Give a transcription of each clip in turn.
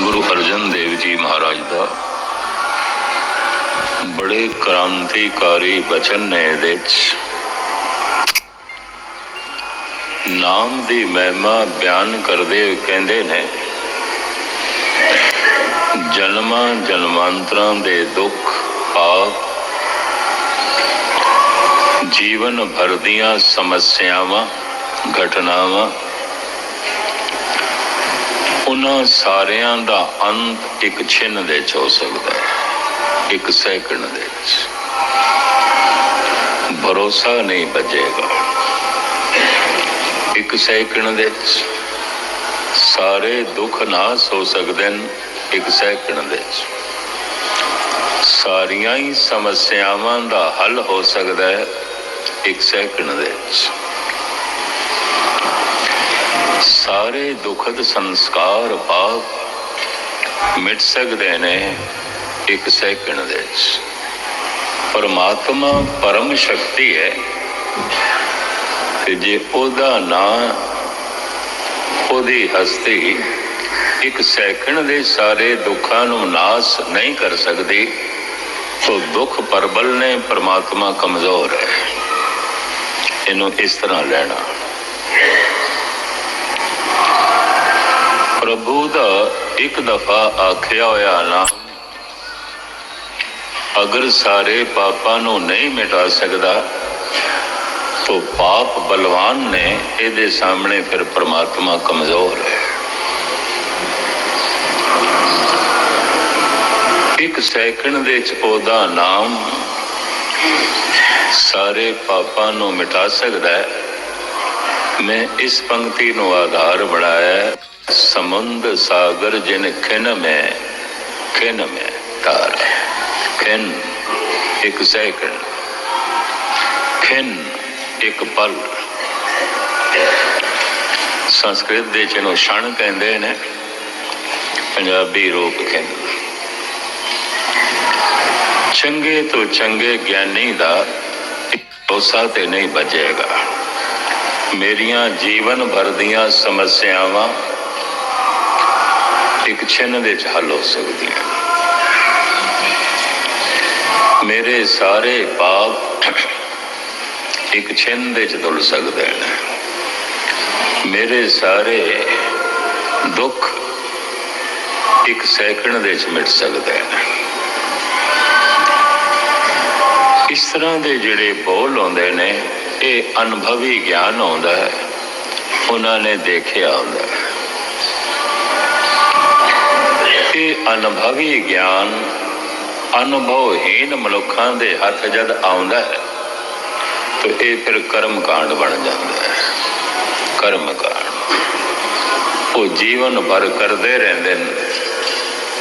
ਗੁਰੂ ਅਰਜਨ ਦੇਵ ਜੀ ਮਹਾਰਾਜ ਦਾ। ਬੜੇ ਕ੍ਰਾਂਤੀਕਾਰੀ ਬਚਨ ਨੇ ਇਹਦੇ ਚ। ਨਾਮ ਦੀ ਮਹਿਮਾ ਬਿਆਨ ਕਰਦੇ ਹੋਏ ਕਹਿੰਦੇ ਨੇ, ਜਨਮਾਂ ਜਨਮਾਂਤਰਾਂ ਦੇ ਦੁੱਖ, ਪਾਪ ਜੀਵਨ ਭਰ ਦੀਆਂ ਸਮੱਸਿਆਵਾਂ, ਘਟਨਾਵਾਂ, ਉਹਨਾਂ ਸਾਰਿਆਂ ਦਾ ਅੰਤ ਇੱਕ ਛਿਨ ਦੇ ਚ ਹੋ ਸਕਦਾ ਹੈ, ਇੱਕ ਸੈਕਿੰਡ ਦੇ ਵਿੱਚ। ਭਰੋਸਾ ਨਹੀਂ ਬਚੇਗਾ। ਇੱਕ ਸੈਕਿੰਡ ਦੇ ਵਿੱਚ। ਸਾਰੇ ਦੁੱਖ ਨਾਸ ਹੋ ਸਕਦੇ ਨੇ ਇੱਕ ਸੈਕਿੰਡ ਦੇ ਵਿੱਚ। ਸਾਰੀਆਂ ਹੀ ਸਮੱਸਿਆਵਾਂ ਦਾ ਹੱਲ ਹੋ ਸਕਦਾ ਹੈ। ਇੱਕ ਸੈਕਿੰਡ ਦੇ ਵਿੱਚ ਸਾਰੇ ਦੁਖਦ ਸੰਸਕਾਰ ਪਾਪ ਮਿਟ ਸਕਦੇ ਨੇ ਇੱਕ ਸੈਕਿੰਡ ਦੇ ਵਿੱਚ ਪਰਮਾਤਮਾ ਪਰਮ ਸ਼ਕਤੀ ਹੈ ਤੇ ਜੇ ਉਹਦਾ ਨਾਂ ਉਹਦੀ ਹਸਤੀ ਇੱਕ ਸੈਕਿੰਡ ਦੇ ਸਾਰੇ ਦੁੱਖਾਂ ਨੂੰ ਨਾਸ ਨਹੀਂ ਕਰ ਸਕਦੀ ਤਾਂ ਦੁੱਖ ਪਰਬਲ ਨੇ ਪਰਮਾਤਮਾ ਕਮਜ਼ੋਰ ਹੈ ਕਿਸੇ ਨੂੰ ਇਸ ਤਰ੍ਹਾਂ ਲੈਣਾ? ਪ੍ਰਭੂ ਦਾ ਇੱਕ ਦਫਾ ਆਖਿਆ ਹੋਇਆ ਨਾ ਅਗਰ ਸਾਰੇ ਪਾਪਾਂ ਨੂੰ ਨਹੀਂ ਮਿਟਾ ਸਕਦਾ, ਤਾਂ ਪਾਪ ਬਲਵਾਨ ਨੇ ਇਹਦੇ ਸਾਹਮਣੇ ਫਿਰ ਪ੍ਰਮਾਤਮਾ ਕਮਜ਼ੋਰ ਹੈ। ਇੱਕ ਸੈਕਿੰਡ ਦੇ ਚ ਨਾਮ ਸਾਰੇ ਪਾਪਾਂ ਨੂੰ ਮਿਟਾ ਸਕਦਾ ਹੈ। ਮੈਂ ਇਸ ਪੰਕਤੀ ਨੂੰ ਆਧਾਰ ਬਣਾਇਆ ਹੈ। ਸਮੁੰਦ ਸਾਗਰ ਜਿਨ ਖਿਨ ਮੈਂ ਖਿਨ ਮੈਂ ਤਾਰ ਖਿਨ ਇੱਕ ਸੈਕਿੰਡ। ਖਿਨ ਇੱਕ ਪਲ। ਸੰਸਕ੍ਰਿਤ ਦੇ ਚ ਇਹਨੂੰ ਛਣ ਕਹਿੰਦੇ ਨੇ। ਪੰਜਾਬੀ ਰੂਪ ਕਹਿੰਦੇ ਚੰਗੇ ਤੋਂ ਚੰਗੇ ਗਿਆਨੀ ਦਾ ਭਰੋਸਾ ਤੇ ਨਹੀਂ ਬਚੇਗਾ ਮੇਰੀਆਂ ਜੀਵਨ ਭਰ ਦੀਆਂ ਸਮੱਸਿਆਵਾਂ ਇੱਕ ਛਿਨ ਦੇ ਹੱਲ ਹੋ ਸਕਦੀਆਂ ਮੇਰੇ ਸਾਰੇ ਪਾਪ ਇੱਕ ਛਿਨ ਦੇ ਚ ਧੁਲ ਸਕਦੇ ਨੇ। ਮੇਰੇ ਸਾਰੇ ਦੁੱਖ ਇੱਕ ਸੈਕਿੰਡ ਦੇ ਮਿਟ ਸਕਦੇ ਨੇ। ਇਸ ਤਰ੍ਹਾਂ ਦੇ ਜਿਹੜੇ ਬੋਲ ਆਉਂਦੇ ਨੇ, ਇਹ ਅਨੁਭਵੀ ਗਿਆਨ ਆਉਂਦਾ ਹੈ। ਉਹਨਾਂ ਨੇ ਦੇਖਿਆ ਹੁੰਦਾ ਹੈ। ਇਹ ਅਨੁਭਵੀ ਗਿਆਨ ਅਨੁਭਵਹੀਨ ਮਨੁੱਖਾਂ ਦੇ ਹੱਥ ਜਦ ਆਉਂਦਾ ਹੈ, ਤੇ ਇਹ ਫਿਰ ਕਰਮ ਕਾਂਡ ਬਣ ਜਾਂਦਾ ਹੈ। ਕਰਮ ਕਾਂਡ। ਉਹ ਜੀਵਨ ਭਰ ਕਰਦੇ ਰਹਿੰਦੇ ਨੇ,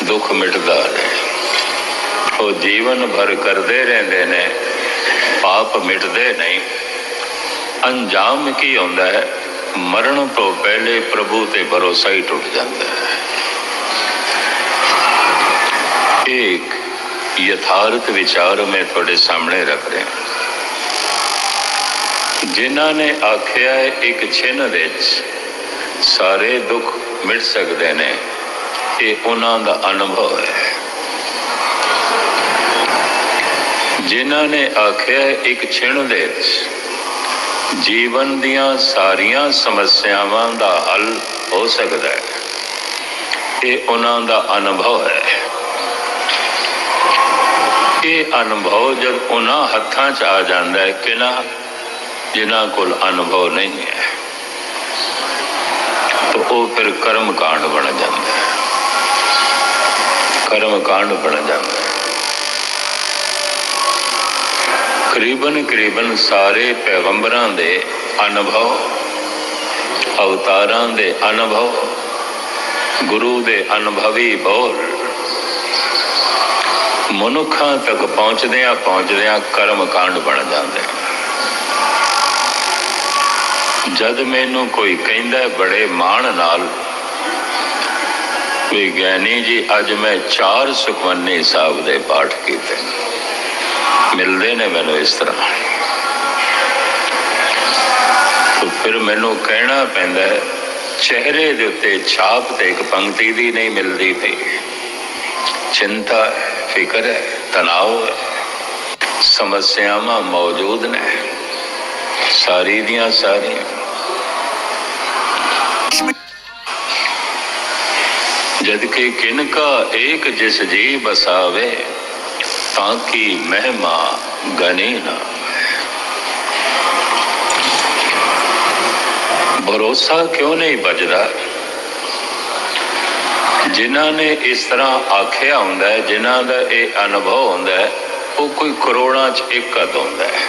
ਦੁੱਖ ਮਿਟਦਾ ਨਹੀਂ। ਉਹ ਜੀਵਨ ਭਰ ਕਰਦੇ ਰਹਿੰਦੇ ਨੇ, ਪਾਪ ਮਿਟਦੇ ਨਹੀਂ। ਅੰਜਾਮ ਕੀ ਹੁੰਦਾ ਹੈ? ਮਰਨ ਤੋਂ ਪਹਿਲੇ ਪ੍ਰਭੂ ਤੇ ਭਰੋਸਾ ਹੀ ਟੁੱਟ ਜਾਂਦਾ ਹੈ। ਇੱਕ ਯਥਾਰਥ ਵਿਚਾਰ ਮੈਂ ਤੁਹਾਡੇ ਸਾਹਮਣੇ ਰੱਖ ਰਿਹਾ ਜਿਨ੍ਹਾਂ ਨੇ ਆਖਿਆ ਇੱਕ ਛਿਨ ਵਿੱਚ ਸਾਰੇ ਦੁੱਖ ਮਿਟ ਸਕਦੇ ਨੇ, ਇਹ ਉਹਨਾਂ ਦਾ ਅਨੁਭਵ ਹੈ। ਜਿਨ੍ਹਾਂ ਨੇ ਆਖਿਆ, ਇੱਕ ਛਿਣ ਦੇ। ਵਿੱਚ ਜੀਵਨ ਦੀਆਂ ਸਾਰੀਆਂ ਸਮੱਸਿਆਵਾਂ ਦਾ ਹੱਲ ਹੋ ਸਕਦਾ ਹੈ। ਇਹ ਉਹਨਾਂ ਦਾ ਅਨੁਭਵ ਹੈ। ਇਹ ਅਨੁਭਵ ਜਦ ਉਹਨਾਂ ਹੱਥਾਂ 'ਚ ਆ ਜਾਂਦਾ ਹੈ ਕਿ ਨਾ, ਜਿਨ੍ਹਾਂ ਕੋਲ ਅਨੁਭਵ ਨਹੀਂ ਹੈ, ਤਾਂ ਉਹ ਫਿਰ ਕਰਮ ਕਾਂਡ ਬਣ ਜਾਂਦਾ ਹੈ। ਕਰਮ ਕਾਂਡ ਬਣ ਜਾਂਦਾ ਹੈ ਕਰੀਬਨ ਕਰੀਬਨ ਸਾਰੇ ਪੈਗੰਬਰਾਂ ਦੇ ਅਨੁਭਵ, ਅਵਤਾਰਾਂ ਦੇ ਅਨੁਭਵ, ਗੁਰੂ ਦੇ ਅਨੁਭਵੀ ਬੋਲ ਮਨੁੱਖਾਂ ਤੱਕ ਪਹੁੰਚਦਿਆਂ ਪਹੁੰਚਦਿਆਂ ਕਰਮ ਕਾਂਡ ਬਣ ਜਾਂਦੇ ਜਦ ਮੈਨੂੰ ਕੋਈ ਕਹਿੰਦਾ ਬੜੇ ਮਾਣ ਨਾਲ, ਵੀ ਗਿਆਨੀ ਜੀ, ਅੱਜ ਮੈਂ ਚਾਰ ਸੁਖਮਨੀ ਸਾਹਿਬ ਦੇ ਪਾਠ ਕੀਤੇ ਮਿਲਦੇ ਨੇ ਮੈਨੂੰ ਇਸ ਤਰ੍ਹਾਂ। ਤਾਂ ਫਿਰ ਮੈਨੂੰ ਕਹਿਣਾ ਪੈਂਦਾ ਹੈ, ਚਿਹਰੇ ਦੇ ਉੱਤੇ ਛਾਪ ਤੇ ਇੱਕ ਪੰਕਤੀ ਦੀ ਨਹੀਂ ਮਿਲਦੀ ਪਈ। ਚਿੰਤਾ, ਫਿਕਰ ਹੈ ਤਣਾਅ, ਸਮੱਸਿਆਵਾਂ ਮੌਜੂਦ ਨੇ। ਸਾਰੀ ਦੀਆਂ ਸਾਰੀਆਂ। ਜਦ ਕਿ ਕਿਨ ਏਕ ਜਿਸ ਜੀ ਬਸਾਵੇ ਤਾਂ ਕਿ ਮਹਿਮਾ ਗਨੇ ਨਾ ਭਰੋਸਾ ਕਿਉਂ ਨਹੀਂ ਬਜਦਾ ਜਿਨ੍ਹਾਂ ਨੇ ਇਸ ਤਰ੍ਹਾਂ ਆਖਿਆ ਹੁੰਦਾ ਹੈ ਜਿਨ੍ਹਾਂ ਦਾ ਇਹ ਅਨੁਭਵ ਹੁੰਦਾ ਹੈ ਉਹ ਕੋਈ ਕਰੋੜਾਂ 'ਚ ਇੱਕ ਹੱਦ ਹੁੰਦਾ ਹੈ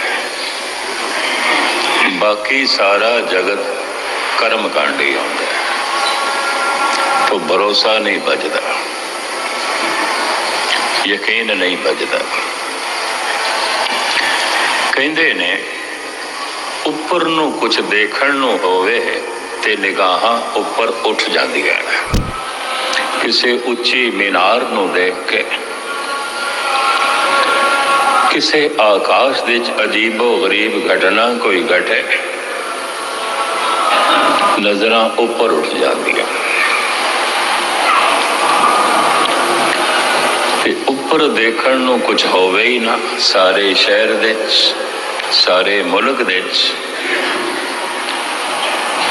ਬਾਕੀ ਸਾਰਾ ਜਗਤ ਕਰਮ ਕਾਂਡੀ ਹੁੰਦਾ ਹੈ ਤੋਂ ਭਰੋਸਾ ਨਹੀਂ ਬਜਦਾ ਯਕੀਨ ਨਹੀਂ ਬਜਦਾ ਕਹਿੰਦੇ ਨੇ ਉੱਪਰ ਨੂੰ ਕੁਝ ਦੇਖਣ ਨੂੰ ਹੋਵੇ ਤੇ ਨਿਗਾਹਾਂ ਉੱਪਰ ਉੱਠ ਜਾਂਦੀਆਂ ਨੇ। ਕਿਸੇ ਉੱਚੀ ਮੀਨਾਰ ਨੂੰ ਦੇਖ ਕੇ, ਕਿਸੇ ਆਕਾਸ਼ ਦੇ ਵਿੱਚ ਅਜੀਬੋ ਗਰੀਬ ਘਟਨਾ ਕੋਈ ਘਟੇ, ਨਜ਼ਰਾਂ ਉੱਪਰ ਉੱਠ ਜਾਂਦੀਆਂ ਤੇ ਉੱਪਰ ਦੇਖਣ ਨੂੰ ਕੁਝ ਹੋਵੇ ਹੀ ਨਾ ਸਾਰੇ ਸ਼ਹਿਰ ਦੇ ਵਿੱਚ ਸਾਰੇ ਮੁਲਕ ਦੇ ਵਿੱਚ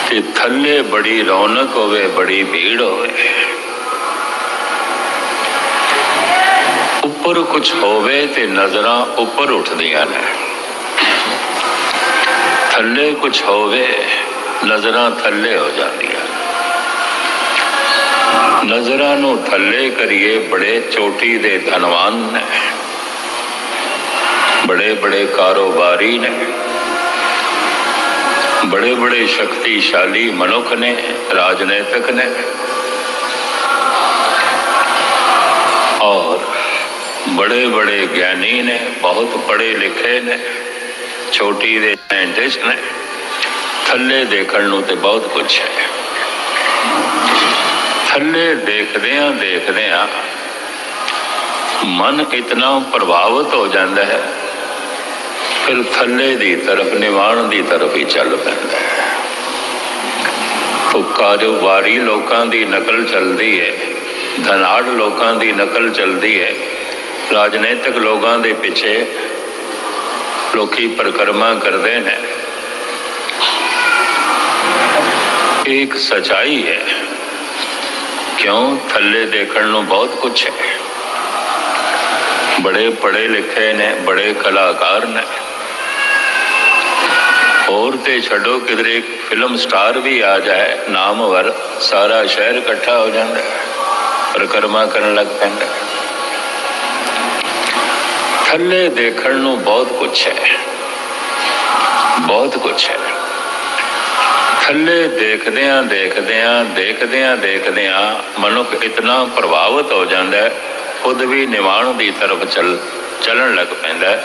ਤੇ ਥੱਲੇ ਬੜੀ ਰੌਣਕ ਹੋਵੇ ਬੜੀ ਭੀੜ ਹੋਵੇ ਉੱਪਰ ਕੁਝ ਹੋਵੇ ਤੇ ਨਜ਼ਰਾਂ ਉੱਪਰ ਉੱਠਦੀਆਂ ਨੇ ਥੱਲੇ ਕੁਝ ਹੋਵੇ ਨਜ਼ਰਾਂ ਥੱਲੇ ਹੋ ਜਾਂਦੀਆਂ ਨਜ਼ਰਾਂ ਨੂੰ ਥੱਲੇ ਕਰੀਏ ਬੜੇ ਚੋਟੀ ਦੇ ਧਨਵਾਨ ਨੇ ਬੜੇ ਬੜੇ ਕਾਰੋਬਾਰੀ ਨੇ ਬੜੇ ਬੜੇ ਸ਼ਕਤੀਸ਼ਾਲੀ ਮਨੁੱਖ ਨੇ ਰਾਜਨੀਤਿਕ ਨੇ ਔਰ ਬੜੇ ਬੜੇ ਗਿਆਨੀ ਨੇ ਬਹੁਤ ਪੜ੍ਹੇ ਲਿਖੇ ਨੇ ਛੋਟੀ ਦੇ ਸਾਇੰਟਿਸਟ ਨੇ ਥੱਲੇ ਦੇਖਣ ਨੂੰ ਤੇ ਬਹੁਤ ਕੁਝ ਹੈ ਥੱਲੇ ਦੇਖਦਿਆਂ ਦੇਖਦਿਆਂ ਮਨ ਇਤਨਾ ਪ੍ਰਭਾਵਿਤ ਹੋ ਜਾਂਦਾ ਹੈ, ਫਿਰ ਥੱਲੇ ਦੀ ਤਰਫ, ਨਿਵਾਣ ਦੀ ਤਰਫ ਹੀ ਚੱਲ ਪੈਂਦਾ ਹੈ। ਉਹ ਕਾਰੋਬਾਰੀ ਲੋਕਾਂ ਦੀ ਨਕਲ ਚੱਲਦੀ ਹੈ, ਧਨਾੜ ਲੋਕਾਂ ਦੀ ਨਕਲ ਚੱਲਦੀ ਹੈ, ਰਾਜਨੀਤਿਕ ਲੋਕਾਂ ਦੇ ਪਿੱਛੇ ਲੋਕੀ ਪਰਿਕਰਮਾ ਕਰਦੇ ਨੇ। ਇਹ ਇੱਕ ਸਚਾਈ ਹੈ। ਕਿਉਂ? ਥੱਲੇ ਦੇਖਣ ਨੂੰ ਬਹੁਤ ਕੁਝ ਹੈ। ਬੜੇ ਪੜੇ ਲਿਖੇ ਨੇ, ਬੜੇ ਕਲਾਕਾਰ ਨੇ। ਹੋਰ ਤੇ ਛੱਡੋ, ਕਿਧਰੇ ਫਿਲਮ ਸਟਾਰ ਵੀ ਆ ਜਾਏ ਨਾਮਵਰ ਸਾਰਾ ਸ਼ਹਿਰ ਇਕੱਠਾ ਹੋ ਜਾਂਦਾ ਹੈ, ਪਰਿਕਰਮਾ ਕਰਨ ਲੱਗ ਪੈਂਦਾ ਥੱਲੇ ਦੇਖਣ ਨੂੰ ਬਹੁਤ ਕੁਝ ਹੈ। ਬਹੁਤ ਕੁਝ ਹੈ। ਥੱਲੇ ਦੇਖਦਿਆਂ ਦੇਖਦਿਆਂ ਦੇਖਦਿਆਂ ਦੇਖਦਿਆਂ ਮਨੁੱਖ ਇਤਨਾ ਪ੍ਰਭਾਵਿਤ ਹੋ ਜਾਂਦਾ ਹੈ, ਖੁਦ ਵੀ ਨਿਵਾਣ ਦੀ ਤਰਫ ਚੱਲ, ਚੱਲਣ ਲੱਗ ਪੈਂਦਾ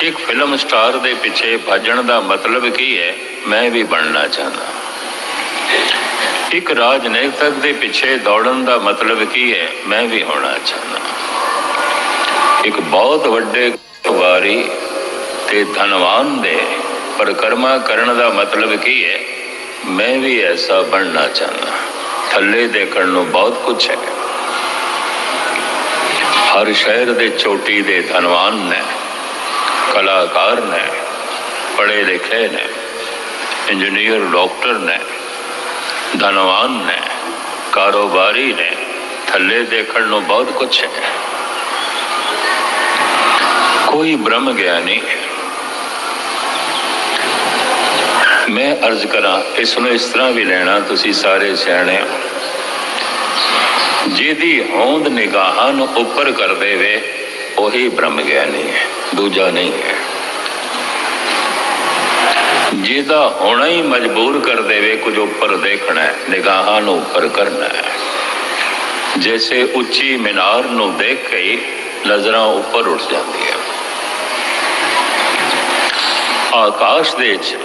ਇੱਕ ਫਿਲਮ ਸਟਾਰ ਦੇ ਪਿੱਛੇ ਭੱਜਣ ਦਾ ਮਤਲਬ ਕੀ ਹੈ, ਮੈਂ ਵੀ ਬਣਨਾ ਚਾਹੁੰਦਾ ਇੱਕ ਰਾਜਨੀਤਿਕ ਦੇ ਪਿੱਛੇ ਦੌੜਨ ਦਾ ਮਤਲਬ ਕੀ ਹੈ, ਮੈਂ ਵੀ ਹੋਣਾ ਚਾਹੁੰਦਾ ਇੱਕ ਬਹੁਤ ਵੱਡੇ ਵਾਰੀ ਤੇ ਧਨਵਾਨ ਦੇ ਪਰਿਕਰਮਾ ਕਰਨ ਦਾ ਮਤਲਬ ਕੀ ਹੈ ਮੈਂ ਵੀ ਐਸਾ ਬਣਨਾ ਚਾਹੁੰਦਾ ਥੱਲੇ ਦੇਖਣ ਨੂੰ ਬਹੁਤ ਕੁਝ ਹੈ। ਹਰ ਸ਼ਹਿਰ ਦੇ ਚੋਟੀ ਦੇ ਧਨਵਾਨ ਨੇ, ਕਲਾਕਾਰ ਨੇ, ਪੜ੍ਹੇ ਲਿਖੇ ਨੇ, ਇੰਜੀਨੀਅਰ, ਡਾਕਟਰ ਨੇ, ਧਨਵਾਨ ਨੇ, ਕਾਰੋਬਾਰੀ ਨੇ, ਥੱਲੇ ਦੇਖਣ ਨੂੰ ਬਹੁਤ ਕੁਝ ਹੈ। ਕੋਈ ਬ੍ਰਹਮ ਗਿਆਨੀ ਮੈਂ ਅਰਜ਼ ਕਰਾਂ, ਇਸ ਨੂੰ ਇਸ ਤਰ੍ਹਾਂ ਵੀ ਲੈਣਾ ਤੁਸੀਂ ਸਾਰੇ ਸਿਆਣੇ ਹੋ। ਜਿਹਦੀ ਹੋਂਦ ਨਿਗਾਹਾਂ ਨੂੰ ਉੱਪਰ ਕਰ ਦੇਵੇ, ਉਹੀ ਬ੍ਰਹਮ ਗਿਆਨੀ ਹੈ, ਦੂਜਾ ਨਹੀਂ ਹੈ। ਜਿਹਦਾ ਹੋਣਾ ਹੀ ਮਜਬੂਰ ਕਰ ਦੇਵੇ, ਕੁਝ ਉੱਪਰ ਦੇਖਣਾ ਹੈ, ਨਿਗਾਹਾਂ ਨੂੰ ਉੱਪਰ ਕਰਨਾ ਹੈ। ਜੈਸੇ ਉੱਚੀ ਮੀਨਾਰ ਨੂੰ ਦੇਖ ਕੇ ਹੀ ਨਜ਼ਰਾਂ ਉੱਪਰ ਉੱਠ ਜਾਂਦੀ ਹੈ ਆਕਾਸ਼ ਦੇ ਵਿੱਚ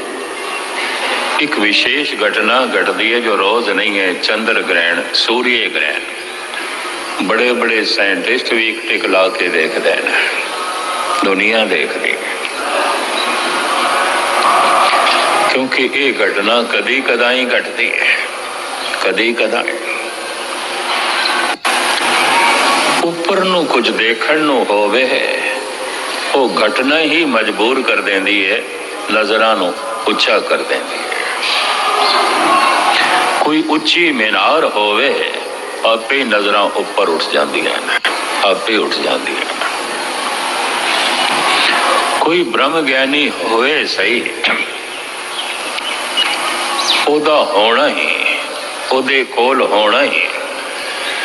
ਇੱਕ ਵਿਸ਼ੇਸ਼ ਘਟਨਾ ਘਟਦੀ ਹੈ ਜੋ ਰੋਜ਼ ਨਹੀਂ ਹੈ, ਚੰਦਰ ਗ੍ਰਹਿਣ, ਸੂਰਯ ਗ੍ਰਹਿਣ। ਬੜੇ ਬੜੇ ਸਾਇੰਟਿਸਟ ਵੀ ਇੱਕ ਟਿਕ ਲਾ ਕੇ ਦੇਖਦੇ ਨੇ ਦੁਨੀਆ ਦੇਖਦੀ ਹੈ। ਕਿਉਂਕਿ ਇਹ ਘਟਨਾ ਕਦੀ ਕਦਾਈ ਘਟਦੀ ਹੈ। ਕਦੀ ਕਦਾਈ। ਉੱਪਰ ਨੂੰ ਕੁਝ ਦੇਖਣ ਨੂੰ ਹੋਵੇ, ਉਹ ਘਟਨਾ ਹੀ ਮਜਬੂਰ ਕਰ ਦਿੰਦੀ ਹੈ, ਨਜ਼ਰਾਂ ਨੂੰ ਉੱਚਾ ਕਰ ਦਿੰਦੀ ਕੋਈ ਉੱਚੀ ਮੀਨਾਰ ਹੋਵੇ, ਆਪੇ ਨਜ਼ਰਾਂ ਉੱਪਰ ਉੱਠ ਜਾਂਦੀਆਂ ਨੇ, ਆਪੇ ਉੱਠ ਜਾਂਦੀਆਂ ਕੋਈ ਬ੍ਰਹਮ ਗਿਆਨੀ ਹੋਵੇ ਸਹੀ, ਉਹਦਾ ਹੋਣਾ ਹੀ, ਉਹਦੇ ਕੋਲ ਹੋਣਾ ਹੀ,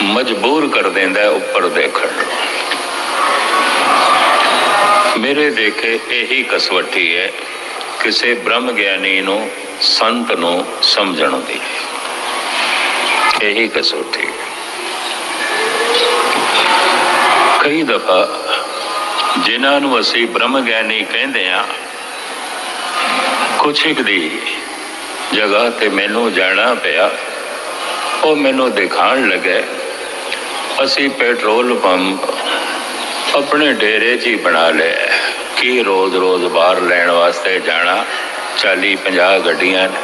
ਮਜਬੂਰ ਕਰ ਦਿੰਦਾ ਹੈ ਉੱਪਰ ਦੇਖਣ ਨੂੰ। ਮੇਰੇ ਦੇਖੇ ਇਹੀ ਕਸਵੱਟੀ ਹੈ, ਕਿਸੇ ਬ੍ਰਹਮ ਗਿਆਨੀ ਨੂੰ, ਸੰਤ ਨੂੰ ਸਮਝਣ ਦੀ। ਇਹੀ ਕਸਵੱਟੀ ਕਈ ਦਫਾ ਜਿਨ੍ਹਾਂ ਨੂੰ ਅਸੀਂ ਬ੍ਰਹਮ ਗਿਆਨੀ ਕਹਿੰਦੇ ਆ ਕੁਛ ਇੱਕ ਦੀ ਜਗ੍ਹਾ ਤੇ ਮੈਨੂੰ ਜਾਣਾ ਪਿਆ। ਉਹ ਮੈਨੂੰ ਦਿਖਾਣ ਲੱਗੇ, ਅਸੀਂ ਪੈਟਰੋਲ ਪੰਪ ਆਪਣੇ ਡੇਰੇ 'ਚ ਹੀ ਬਣਾ ਲਿਆ। ਕੀ ਰੋਜ਼-ਰੋਜ਼ ਬਾਹਰ ਲੈਣ ਵਾਸਤੇ ਜਾਣਾ? 40-50 ਗੱਡੀਆਂ ਨੇ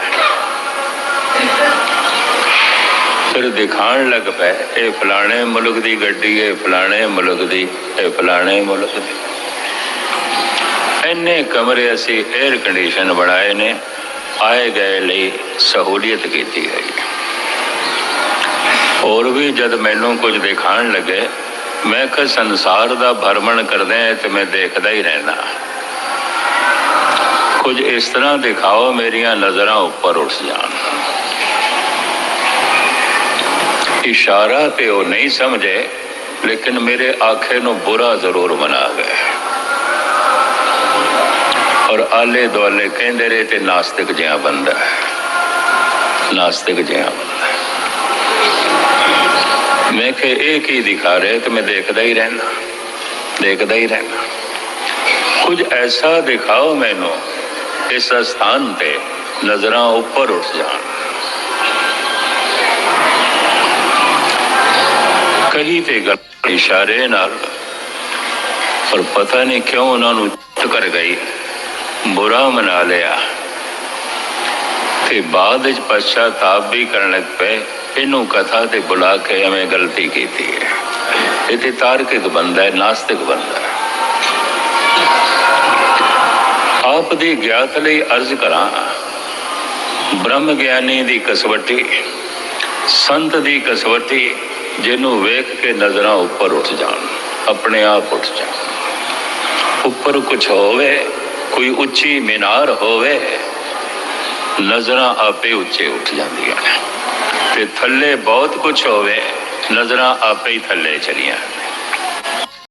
ਫਿਰ ਦਿਖਾਣ ਲੱਗ ਪਏ ਇਹ ਫਲਾਣੇ ਮੁਲਕ ਦੀ ਗੱਡੀ ਹੈ ਫਲਾਣੇ ਮੁਲਕ ਦੀ, ਇਹ ਫਲਾਣੇ ਮੁਲਕ ਦੀ। ਇੰਨੇ ਕਮਰੇ ਅਸੀਂ 에ਅਰ ਕੰਡੀਸ਼ਨ ਬਣਾਏ ਨੇ, ਆਏ ਗਏ ਲਈ ਸਹੂਲੀਅਤ ਕੀਤੀ ਹੈ ਹੋਰ ਵੀ ਜਦ ਮੈਨੂੰ ਕੁਝ ਦਿਖਾਣ ਲੱਗੇ, ਮੈਂ ਕਿ ਸੰਸਾਰ ਦਾ ਭਰਮਣ ਕਰਦਾ ਆ ਤੇ ਮੈਂ ਦੇਖਦਾ ਹੀ ਰਹਿਣਾ ਕੁਝ ਇਸ ਤਰ੍ਹਾਂ ਦਿਖਾਓ, ਮੇਰੀਆਂ ਨਜ਼ਰਾਂ ਉੱਪਰ ਉੱਠ ਜਾਣ। ਇਸ਼ਾਰਾ ਤੇ ਉਹ ਨਹੀਂ ਸਮਝੇ, ਲੇਕਿਨ ਮੇਰੇ ਆਖੇ ਨੂੰ ਬੁਰਾ ਜ਼ਰੂਰ ਬਣਾ ਗਏ। ਔਰ ਆਲੇ ਦੁਆਲੇ ਕਹਿੰਦੇ ਰਹੇ ਤੇ ਨਾਸਤਿਕ ਜਿਹਾ ਬੰਦਾ ਨਾਸਤਿਕ ਜਿਹਾ ਮੈਂ ਕਿ ਇਹ ਕੀ ਦਿਖਾ ਰਿਹਾ? ਤੇ ਮੈਂ ਦੇਖਦਾ ਹੀ ਰਹਿਣਾ ਦੇਖਦਾ ਹੀ ਰਹਿਣਾ ਕੁਝ ਐਸਾ ਦਿਖਾਓ ਮੈਨੂੰ, ਇਸ ਸਥਾਨ ਤੇ ਨਜ਼ਰਾਂ ਉੱਪਰ ਉੱਠ ਜਾਣ। ਕਹੀ ਤੇ ਗੱਲ ਇਸ਼ਾਰੇ ਨਾਲ। ਪਰ ਪਤਾ ਨਹੀਂ ਕਿਉਂ ਉਹਨਾਂ ਨੂੰ ਚੁੱਪ ਕਰ ਗਈ। ਬੁਰਾ ਮਨਾ ਲਿਆ। ਤੇ ਬਾਅਦ ਵਿੱਚ ਪਛਤਾਪ ਵੀ ਕਰਨ ਲੱਗ ਪਏ। ਇਹਨੂੰ ਕਥਾ ਤੇ ਬੁਲਾ ਕੇ ਐਵੇਂ ਗਲਤੀ ਕੀਤੀ ਹੈ। ਇਹ ਤੇ ਤਾਰਕਿਕ ਬੰਦਾ ਹੈ, ਨਾਸਤਿਕ ਬੰਦਾ ਹੈ। ਆਪ ਦੀ ਗਿਆਤ ਲਈ ਅਰਜ਼ ਕਰਾਂ ਬ੍ਰਹਮ ਗਿਆਨੀ ਦੀ ਕਸਵੱਟੀ, ਸੰਤ ਦੀ ਕਸਵੱਟੀ ਜਿਹਨੂੰ ਵੇਖ ਕੇ ਨਜ਼ਰਾਂ ਉੱਪਰ ਉੱਠ ਜਾਣ, ਆਪਣੇ ਆਪ ਉੱਠ ਜਾਣ। ਉੱਪਰ ਕੁਝ ਹੋਵੇ, ਕੋਈ ਉੱਚੀ ਮੀਨਾਰ ਹੋਵੇ, ਨਜ਼ਰਾਂ ਆਪੇ ਉੱਚੇ ਉੱਠ ਜਾਂਦੀਆਂ ਨੇ। ਤੇ ਥੱਲੇ ਬਹੁਤ ਕੁਝ ਹੋਵੇ, ਨਜ਼ਰਾਂ ਆਪੇ ਹੀ ਥੱਲੇ ਚਲੀਆਂ